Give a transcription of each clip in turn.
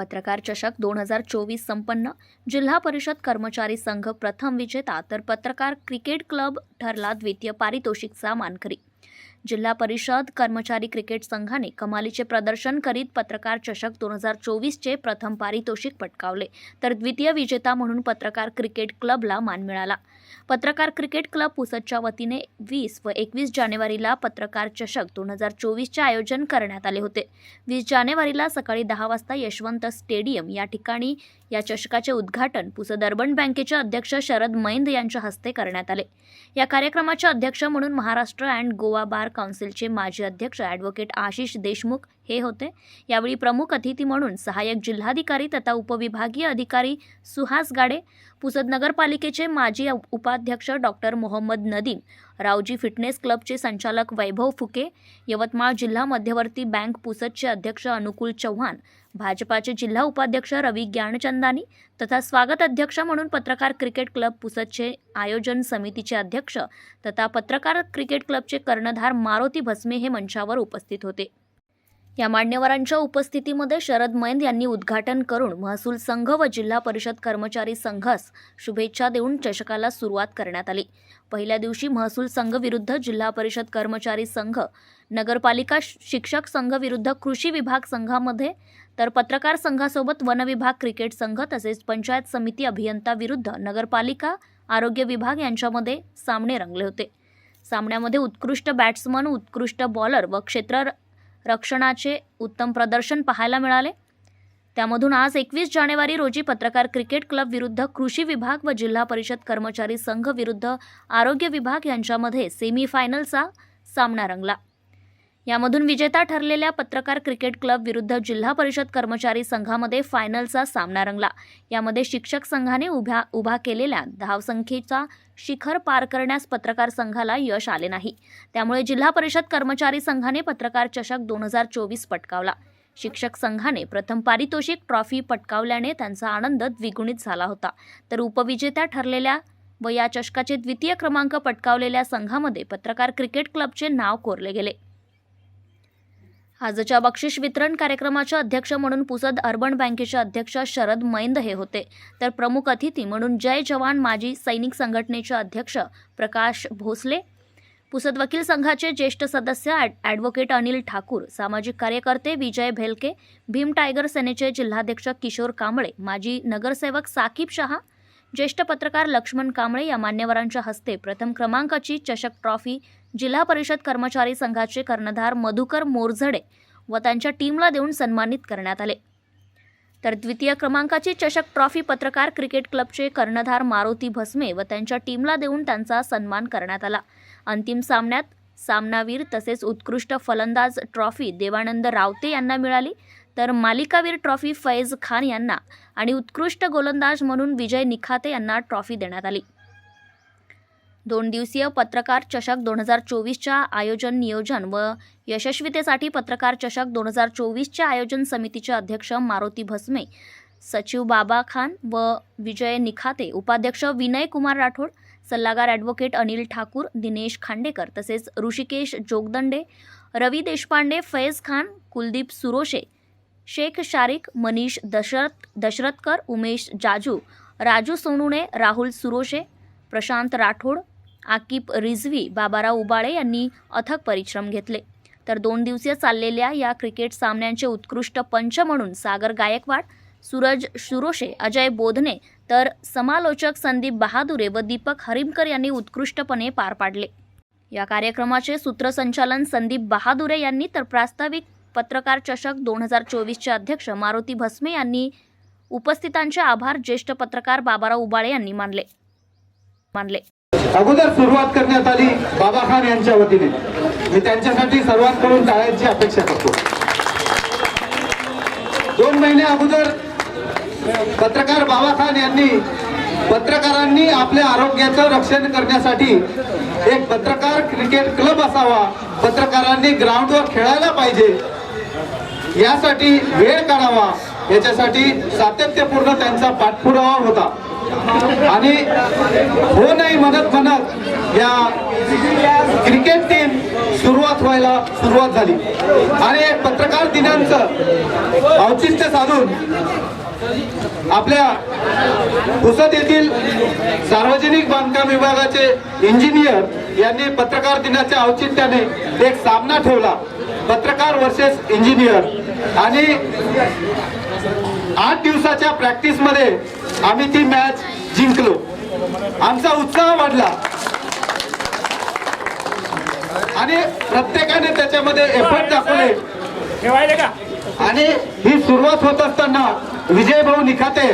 पत्रकार चषक दोन हजार चोवीस संपन्न. जिल्हा परिषद कर्मचारी संघ प्रथम विजेता तर पत्रकार क्रिकेट क्लब ठरला द्वितीय पारितोषिकचा मानकरी. जिल्हा परिषद कर्मचारी क्रिकेट संघाने कमालीचे प्रदर्शन करीत पत्रकार चषक दोन हजार चोवीसचे प्रथम पारितोषिक पटकावले तर द्वितीय विजेता म्हणून पत्रकार क्रिकेट क्लबला मान मिळाला. पत्रकार क्रिकेट क्लब पुसदच्या वतीने वीस व एकवीस जानेवारीला पत्रकार चषक दोन हजार चोवीसचे आयोजन करण्यात आले होते. वीस जानेवारीला सकाळी दहा वाजता यशवंत स्टेडियम या ठिकाणी या चषकाचे उद्घाटन पुसद अर्बन बँकेचे अध्यक्ष शरद मैंद यांच्या हस्ते करण्यात आले. या कार्यक्रमाचे अध्यक्ष म्हणून महाराष्ट्र अँड गोवा बार काउन्सिलचे माजी अध्यक्ष ॲडव्होकेट आशिष देशमुख हे होते. यावेळी प्रमुख अतिथी म्हणून सहाय्यक जिल्हाधिकारी तथा उपविभागीय अधिकारी सुहास गाडे पुसद नगरपालिकेचे माजी उप- उपाध्यक्ष डॉक्टर मोहम्मद नदीम रावजी फिटनेस क्लबचे संचालक वैभव फुके यवतमाळ जिल्हा मध्यवर्ती बँक पुसदचे अध्यक्ष अनुकूल चव्हाण भाजपाचे जिल्हा उपाध्यक्ष रवी ज्ञानचंदानी तथा स्वागत अध्यक्ष म्हणून पत्रकार क्रिकेट क्लब पुसदचे आयोजन समितीचे अध्यक्ष तथा पत्रकार क्रिकेट क्लबचे कर्णधार मारुती भस्मे हे मंचावर उपस्थित होते. या मान्यवरांच्या उपस्थितीमध्ये शरद मैंद यांनी उद्घाटन करून महसूल संघ व जिल्हा परिषद कर्मचारी संघास शुभेच्छा देऊन चषकाला सुरुवात करण्यात आली. पहिल्या दिवशी महसूल संघ विरुद्ध जिल्हा परिषद कर्मचारी संघ नगरपालिका शिक्षक संघ विरुद्ध कृषी विभाग संघामध्ये तर पत्रकार संघासोबत वन विभाग क्रिकेट संघ तसेच पंचायत समिती अभियंता विरुद्ध नगरपालिका आरोग्य विभाग यांच्यामध्ये सामने रंगले होते. सामन्यामध्ये उत्कृष्ट बॅट्समन उत्कृष्ट बॉलर व क्षेत्र रक्षणाचे उत्तम प्रदर्शन पाहायला मिळाले. त्यामधून आज एकवीस जानेवारी रोजी पत्रकार क्रिकेट क्लब विरुद्ध कृषी विभाग व जिल्हा परिषद कर्मचारी संघ विरुद्ध आरोग्य विभाग यांच्यामध्ये सेमीफायनलचा सामना रंगला. यामधून विजेता ठरलेल्या पत्रकार क्रिकेट क्लब विरुद्ध जिल्हा परिषद कर्मचारी संघामध्ये फायनलचा सामना रंगला. यामध्ये शिक्षक संघाने उभ्या उभा केलेल्या धावसंख्येचा शिखर पार करण्यास पत्रकार संघाला यश आले नाही. त्यामुळे जिल्हा परिषद कर्मचारी संघाने पत्रकार चषक दोन हजार चोवीस पटकावला. शिक्षक संघाने प्रथम पारितोषिक ट्रॉफी पटकावल्याने त्यांचा आनंद द्विगुणित झाला होता. तर उपविजेत्या ठरलेल्या व या चषकाचे द्वितीय क्रमांक पटकावलेल्या संघामध्ये पत्रकार क्रिकेट क्लबचे नाव कोरले गेले. आजच्या बक्षीस वितरण कार्यक्रमाचे अध्यक्ष म्हणून पुसद अर्बन बँकेचे अध्यक्ष शरद मैंद हे होते. तर प्रमुख अतिथी म्हणून जय जवान माजी सैनिक संघटनेचे अध्यक्ष प्रकाश भोसले. पुसद वकील संघाचे ज्येष्ठ सदस्य ॲड ॲडव्होकेट अनिल ठाकूर सामाजिक कार्यकर्ते विजय भेलके भीम टायगर सेनेचे जिल्हाध्यक्ष किशोर कांबळे माजी नगरसेवक साकीब शहा ज्येष्ठ पत्रकार लक्ष्मण कांबळे या मान्यवरांच्या हस्ते प्रथम क्रमांकाची चषक ट्रॉफी जिल्हा परिषद कर्मचारी संघाचे कर्णधार मधुकर मोरझडे व त्यांच्या टीमला देऊन सन्मानित करण्यात आले. तर द्वितीय क्रमांकाची चषक ट्रॉफी पत्रकार क्रिकेट क्लबचे कर्णधार मारुती भस्मे व त्यांच्या टीमला देऊन त्यांचा सन्मान करण्यात आला. अंतिम सामन्यात सामनावीर तसेच उत्कृष्ट फलंदाज ट्रॉफी देवानंद रावते यांना मिळाली. तर मालिकावीर ट्रॉफी फैज खान यांना आणि उत्कृष्ट गोलंदाज म्हणून विजय निखाते यांना ट्रॉफी देण्यात आली. दोन दिवसीय पत्रकार चषक दोन हजार चोवीसच्या आयोजन नियोजन व यशस्वीतेसाठी पत्रकार चषक दोन हजार चोवीसच्या आयोजन समितीचे अध्यक्ष मारुती भस्मे सचिव बाबा खान व विजय निखाते उपाध्यक्ष विनय कुमार राठोड सल्लागार ॲडव्होकेट अनिल ठाकूर दिनेश खांडेकर तसेच ऋषिकेश जोगदंडे रवी देशपांडे फैज खान कुलदीप सुरोशे शेख शारिक मनीष दशरथ दशरथकर उमेश जाजू राजू सोनुणे राहुल सुरोशे प्रशांत राठोड आकिब रिझवी बाबाराव उबाळे यांनी अथक परिश्रम घेतले. तर दोन दिवसीय चाललेल्या या क्रिकेट सामन्यांचे उत्कृष्ट पंच म्हणून सागर गायकवाड सूरज सुरोशे अजय बोधने तर समालोचक संदीप बहादुरे व दीपक हरिमकर यांनी उत्कृष्टपणे पार पाडले. या कार्यक्रमाचे सूत्रसंचालन संदीप बहादुरे यांनी तर प्रास्ताविक पत्रकार चषक दोन हजार चोवीसचे अध्यक्ष मारुती भस्मे यांनी उपस्थितांचे आभार ज्येष्ठ पत्रकार बाबाराव उबाळे यांनी मानले. मानले. अगोदर सुरुवात करण्यात आली बाबा खान यांच्या वतीने. मी त्यांच्यासाठी सर्वांकडून टाळ्यांची अपेक्षा करतो. दोन महिने अगोदर पत्रकार बाबा खान यांनी पत्रकारांनी आपल्या आरोग्याचं रक्षण करण्यासाठी एक पत्रकार क्रिकेट क्लब असावा. पत्रकारांनी ग्राउंडवर खेळायला पाहिजे. यासाठी वेळ काढावा. याच्यासाठी सातत्यपूर्ण त्यांचा पाठपुरावा होता. आणि हो नाही म्हणत म्हणत या क्रिकेट टीम सुरुवात व्हायला सुरुवात झाली. आणि पत्रकार दिनांचं औचित्य साधून आपल्या पुसद येथील सार्वजनिक बांधकाम विभागाचे इंजिनियर यांनी पत्रकार दिनाच्या औचित्याने एक सामना ठेवला. पत्रकार वर्सेस इंजिनियर. आणि आठ दिवसाच्या प्रॅक्टिसमध्ये आम्ही ती मॅच जिंकलो. आमचा उत्साह वाढला. आणि प्रत्येकाने त्याच्यामध्ये एफर्ट दाखवले. आणि ही सुरुवात होत असताना विजय भाऊ निखाते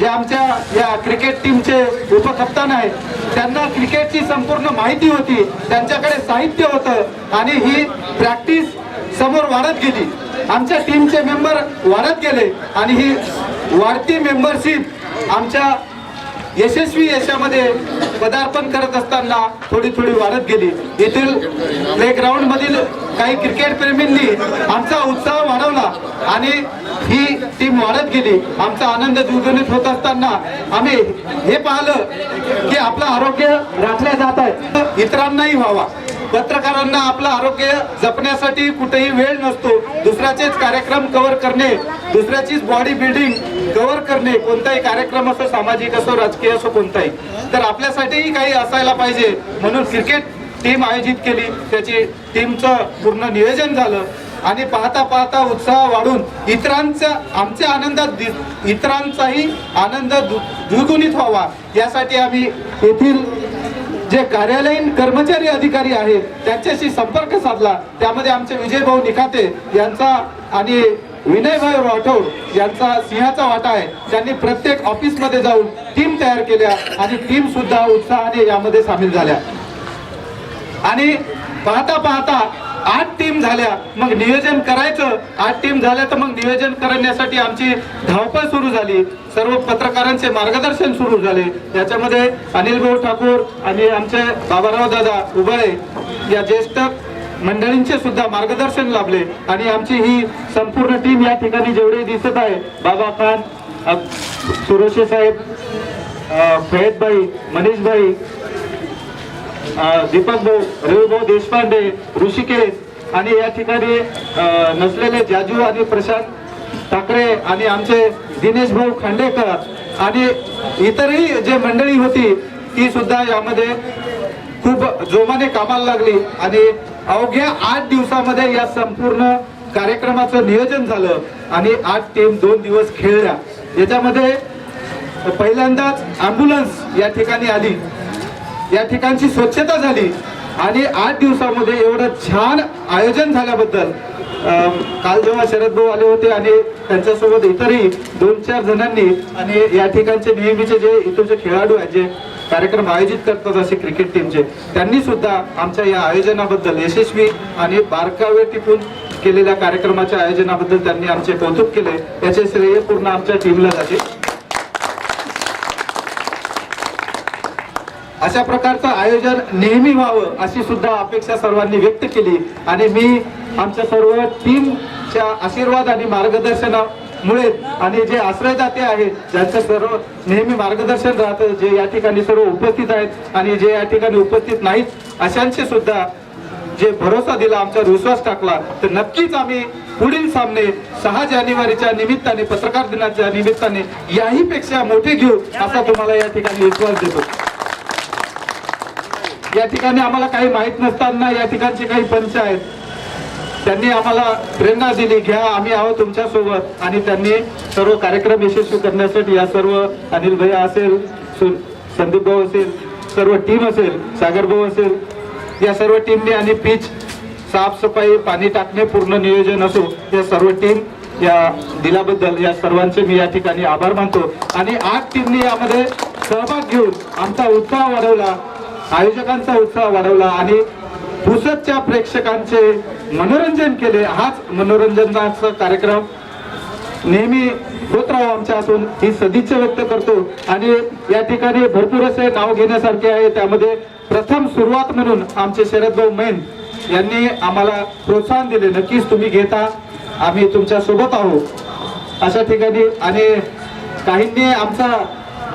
जे आमच्या या क्रिकेट टीमचे उपकप्तान आहेत त्यांना क्रिकेटची संपूर्ण माहिती होती. त्यांच्याकडे साहित्य होतं. आणि ही प्रॅक्टिस समोर वाढत गेली. आमच्या टीमचे मेंबर वाढत गेले आणि ही वाढती मेंबरशिप आमच्या यशस्वी यशामध्ये पदार्पण करत असताना थोडी थोडी वाढत गेली. येथील प्लेग्राऊंड मधील काही क्रिकेट प्रेमींनी आमचा उत्साह वाढवला आणि ही टीम वाढत गेली. आमचा आनंद द्विगुणित होत असताना आम्ही हे पाहिलं की आपलं आरोग्य राखल्या जात आहे. इतरांनाही व्हावा. पत्रकारांना आपलं आरोग्य जपण्यासाठी कुठेही वेळ नसतो. दुसऱ्याचेच कार्यक्रम कव्हर करणे दुसऱ्याचीच बॉडी बिल्डिंग कव्हर करणे कोणताही कार्यक्रम असो सामाजिक असो राजकीय असो कोणताही. तर आपल्यासाठीही काही असायला पाहिजे. म्हणून क्रिकेट टीम आयोजित केली. त्याची टीमचं पूर्ण नियोजन झालं. आणि पाहता पाहता उत्साह वाढून इतरांचा आमच्या आनंदात दि- इतरांचाही आनंद द्विगुणित व्हावा. यासाठी आम्ही येथील जे कार्यालयीन कर्मचारी अधिकारी आहेत त्यांच्याशी संपर्क साधला. त्यामध्ये आमचे विजय भाऊ निखाते यांचा आणि विनयभाई राठोड यांचा सिंहाचा वाटा आहे. त्यांनी प्रत्येक ऑफिसमध्ये जाऊन टीम तयार केल्या आणि टीम सुद्धा उत्साहाने यामध्ये सामील झाल्या. आणि पाहता पाहता आठ टीम झाल्या मग नियोजन करायचं. आठ टीम झाल्या तर मग नियोजन करण्यासाठी आमची धावपळ सुरू झाली. सर्व पत्रकारांचे मार्गदर्शन सुरू झाले. याच्यामध्ये अनिल भाऊ ठाकूर आणि आमचे बाबाराव दादा उभळे या ज्येष्ठ मंडळींचे सुद्धा मार्गदर्शन लाभले. आणि आमची ही संपूर्ण टीम या ठिकाणी जेवढे दिसत आहे बाबा खान अ, सुरोशे साहेब अ, मनीषभाई दीपक भाऊ रविभाऊ देशपांडे ऋषिकेश आणि या ठिकाणी नसलेले जाजू आणि प्रशांत ठाकरे आणि आमचे दिनेश भाऊ खांडेकर आणि इतरही जे मंडळी होती ती सुद्धा यामध्ये खूप जोमाने कामाला लागली आणि अवघ्या आठ दिवसामध्ये या संपूर्ण कार्यक्रमाचं नियोजन झालं आणि आठ टीम दोन दिवस खेळल्या. याच्यामध्ये पहिल्यांदाच अँब्युलन्स या ठिकाणी आली. या ठिकाणची स्वच्छता झाली आणि आठ दिवसामध्ये एवढं छान आयोजन झाल्याबद्दल काल जेव्हा शरद भाऊ आले होते आणि त्यांच्यासोबत इतरही दोन चार जणांनी आणि या ठिकाणचे नेहमीचे जे इथूनचे खेळाडू आहेत जे कार्यक्रम आयोजित करतात असे क्रिकेट टीमचे त्यांनी सुद्धा आमच्या या आयोजनाबद्दल यशस्वी आणि बारकावे टिपून केलेल्या कार्यक्रमाच्या आयोजनाबद्दल त्यांनी आमचे कौतुक केले. याचे श्रेय पूर्ण आमच्या टीमला जाते. अशा प्रकारचं आयोजन नेहमी व्हावं अशी सुद्धा अपेक्षा सर्वांनी व्यक्त केली. आणि मी आमच्या सर्व टीमच्या आशीर्वाद आणि मार्गदर्शनामुळे आणि जे आश्रयदाते आहेत ज्यांचं सर्व नेहमी मार्गदर्शन राहतं जे या ठिकाणी सर्व उपस्थित आहेत आणि जे या ठिकाणी उपस्थित नाहीत अशांचे सुद्धा जे भरोसा दिला आमच्यावर विश्वास टाकला तर नक्कीच आम्ही पुढील सामने सहा जानेवारीच्या निमित्ताने पत्रकार दिनाच्या निमित्ताने याही पेक्षा मोठे घेऊ असा तुम्हाला या ठिकाणी विश्वास देतो. या ठिकाणी आम्हाला काही माहीत नसताना या ठिकाणचे काही पंच आहेत. त्यांनी आम्हाला प्रेरणा दिली घ्या आम्ही आहोत तुमच्यासोबत आणि त्यांनी सर्व कार्यक्रम यशस्वी करण्यासाठी या सर्व अनिल भैया असेल सु- संदीप भाऊ असेल सर्व टीम असेल सागर भाऊ असेल या सर्व टीमने आणि पीच साफसफाई पाणी टाकणे पूर्ण नियोजन असो या सर्व टीम या दिलाबद्दल या सर्वांचे मी या ठिकाणी आभार मानतो. आणि आठ टीमने यामध्ये सहभाग घेऊन आमचा उत्साह वाढवला. आयोजकांचा उत्साह वाढवला आणि पुसदच्या प्रेक्षकांचे मनोरंजन केले. हाच मनोरंजनाचा कार्यक्रम नेहमी होत राहू आमच्या असून ही सदिच्छा व्यक्त करतो. आणि या ठिकाणी भरपूर असे नाव घेण्यासारखे आहे. त्यामध्ये प्रथम सुरुवात म्हणून आमचे शरद भाऊ मैन यांनी आम्हाला प्रोत्साहन दिले. नक्कीच तुम्ही घेता आम्ही तुमच्यासोबत आहोत. अशा ठिकाणी आणि काहींनी आमचा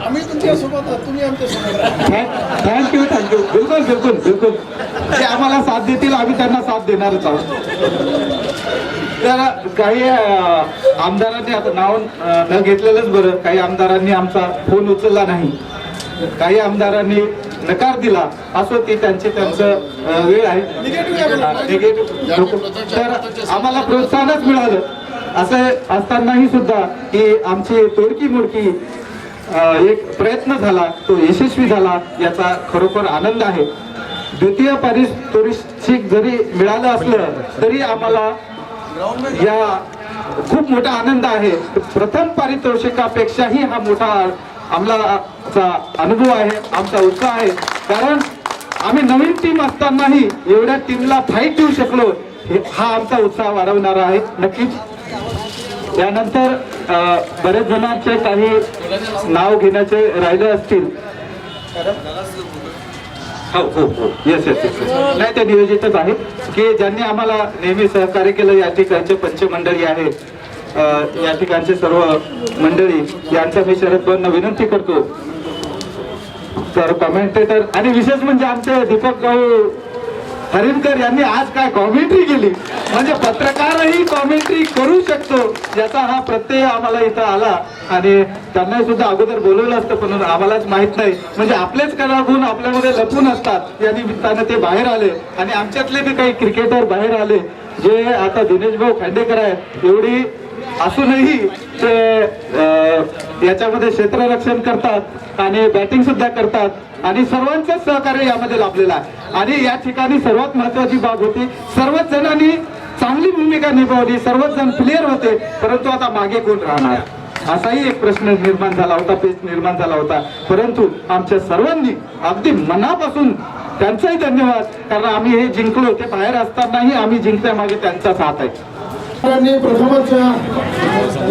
आम्ही तुमच्यासोबत तुम्ही आमच्यासोबत. थँक्यू थँक्यू बिलकुल बिलकुल बिलकुल. ते आम्हाला साथ देतील आम्ही त्यांना साथ देणारच आहोत. तर काही आमदारांनी आता नाव न घेतलेलंच बरं. काही आमदारांनी आमचा फोन उचलला नाही. काही आमदारांनी नकार दिला. असो ती त्यांची त्यांचं वेळ आहे. तर आम्हाला प्रोत्साहनच मिळालं. असं असतानाही सुद्धा की आमची तोडकी मोडकी एक प्रयत्न झाला तो यशस्वी झाला याचा खरोखर आनंद आहे. द्वितीय पारितोषिक जरी मिळालं असलं तरी आम्हाला या खूप मोठा आनंद आहे. प्रथम पारितोषिकापेक्षाही हा मोठा आम्हाला अनुभव आहे आमचा उत्साह आहे. कारण आम्ही नवीन टीम असतानाही एवढ्या टीमला फाईट देऊ शकलो हे- हा आमचा उत्साह वाढवणारा आहे. नक्कीच यानंतर बरेच जणांचे काही नाव घेण्याचे राहिले असतील. हो हो हो. येस येस येस नाही ते नियोजितच आहे. की ज्यांनी आम्हाला नेहमी सहकार्य केलं या ठिकाणचे पंचमंडळी आहे या ठिकाणचे सर्व मंडळी यांचा मी शरद पवारांना विनंती करतो. तर कमेंटेटर आणि विशेष म्हणजे आमचे दीपक भाऊ हरिणकर यांनी आज काय कॉमेंट्री केली? म्हणजे पत्रकारही कॉमेंट्री करू शकतो याचा हा प्रत्यय आम्हाला इथं आला. आणि त्यांनाही सुद्धा अगोदर बोलवलं असतं पण आम्हालाच माहीत नाही. म्हणजे आपलेच कला गुण आपल्यामध्ये लपून असतात या निमित्तानं ते बाहेर आले. आणि आमच्यातले बी काही क्रिकेटर बाहेर आले. जे आता दिनेश भाऊ खांडेकर आहे एवढी असूनही ते अं, याच्यामध्ये क्षेत्ररक्षण करतात आणि बॅटिंग सुद्धा करतात. आणि सर्वांचंच सहकार्य यामध्ये लाभलेलं आहे. आणि या ठिकाणी सर्वात महत्वाची बाब होती सर्वच जणांनी चांगली भूमिका निभावली सर्वच जण प्लेअर होते परंतु आता मागे कोण राहणार? असाही एक प्रश्न निर्माण झाला होता पेच निर्माण झाला होता. परंतु आमच्या सर्वांनी अगदी मनापासून त्यांचाही धन्यवाद. कारण आम्ही हे जिंकलो ते बाहेर असतानाही आम्ही जिंकण्यामागे त्यांचाच हात आहे. पत्रकारांनी प्रथमच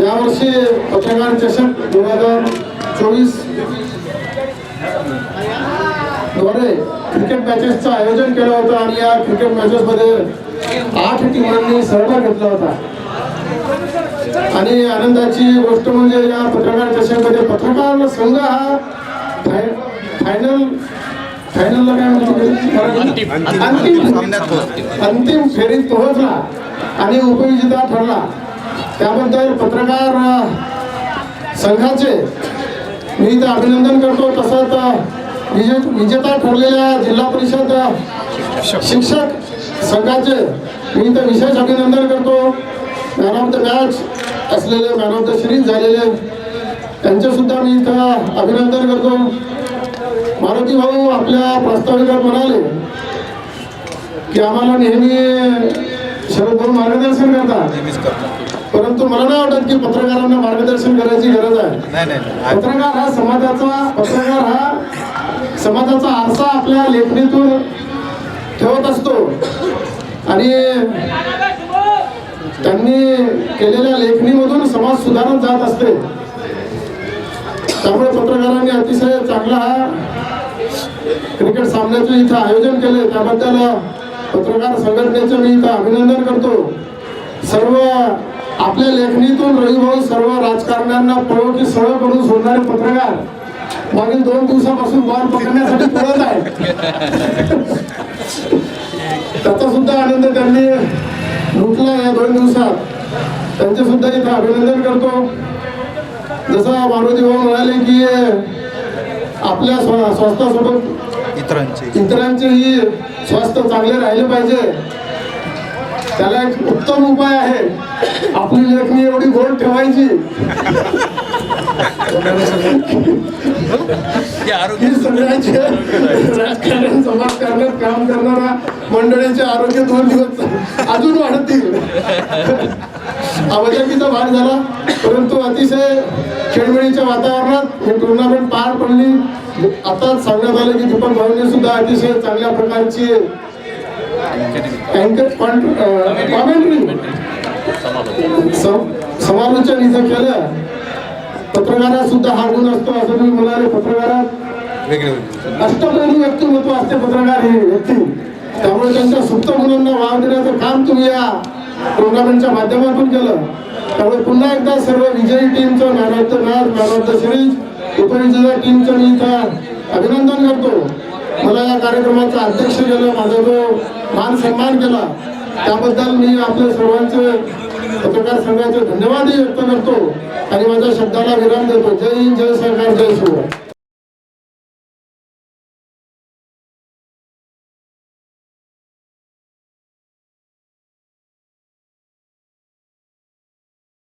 यावर्षी पत्रकार चषक दोन हजार चोवीसद्वारे क्रिकेट मॅचेसचं आयोजन केलं होतं आणि या क्रिकेट मॅचेसमध्ये आठ टीमांनी सहभाग घेतला होता. आणि आनंदाची गोष्ट म्हणजे या पत्रकार चषकमध्ये पत्रकार संघ हा फाय- फायनल फायनलला काय म्हणतो? अंतिम अंतिम फेरीत पोहोचला. आणि उपविजेता ठरला. त्याबद्दल पत्रकार संघाचे मी तर अभिनंदन करतो. तसंच विजे विजेता ठरलेल्या जिल्हा परिषद शिक्षक संघाचे मी तर विशेष अभिनंदन करतो. मॅन ऑफ द मॅच असलेले मॅन ऑफ द सिरीज झालेले त्यांचेसुद्धा मी इथं अभिनंदन करतो. मारुती भाऊ आपल्या प्रास्ताविकात म्हणाले की आम्हाला नेहमी शरद भाऊ मार्गदर्शन करतात. परंतु मला नाही वाटत की पत्रकारांना मार्गदर्शन करायची गरज आहे. पत्रकार हा समाजाचा पत्रकार हा समाजाचा आरसा आपल्या लेखणीतून ठेवत असतो. आणि त्यांनी केलेल्या लेखणीमधून समाज सुधारत जात असते. त्यामुळे पत्रकारांनी अतिशय चांगला हा क्रिकेट सामन्याचं इथं आयोजन केले त्याबद्दल पत्रकार संघटनेचं मी इथं अभिनंदन करतो. सर्व आपल्या लेखणीतून रविभाऊ सर्व राजकारण्यांना पळो की सळ करून सोडणारे पत्रकार मागील दोन दिवसापासून बॉल पकडण्यासाठी पळत आहे त्याचा सुद्धा आनंद त्यांनी लुटला या दोन दिवसात. त्यांचे सुद्धा इथं अभिनंदन करतो. जसं मारुती भाऊ म्हणाले की आपल्या स्व- स्वास्थ्यासोबत इतरांचे. इतरांचेही स्वास्थ्य चांगले राहिले पाहिजे. त्याला एक उत्तम उपाय आहे. आपली लेखणी एवढी गोड ठेवायची. काम करणारा मंडळीचे आरोग्य दोन दिवस अजून वाढतील. अवजकीचा भाग झाला परंतु अतिशय खेळमेळीच्या वातावरणात हे टुर्नामेंट पार पडली. आताच सांगण्यात आलं की दीपक भाऊने सुद्धा अतिशय चांगल्या प्रकारची अँकर कॉमेंट्री समालोचन इथं केलं. पत्रकारात सुद्धा हा गुण असतो असं मी म्हणाले पत्रकारात अष्टपैलू व्यक्तिमत्व असते पत्रकार ही व्यक्ती. त्यामुळे त्यांच्या सुप्त गुणांना वाव देण्याचं काम तुम्ही या टुर्नामेंटच्या माध्यमातून केलं. त्यामुळे पुन्हा एकदा सर्व विजयी टीमचं man of the match man of the series उपविजेता टीमचं मी इथं अभिनंदन करतो. मला या कार्यक्रमाचा अध्यक्ष केलं माझा जो मान सन्मान केला त्याबद्दल मी आपल्या सर्वांचे पत्रकार संघाचे धन्यवादही व्यक्त करतो आणि माझ्या शब्दाला विराम देतो. जय हिंद जय सरकार जय शिवराय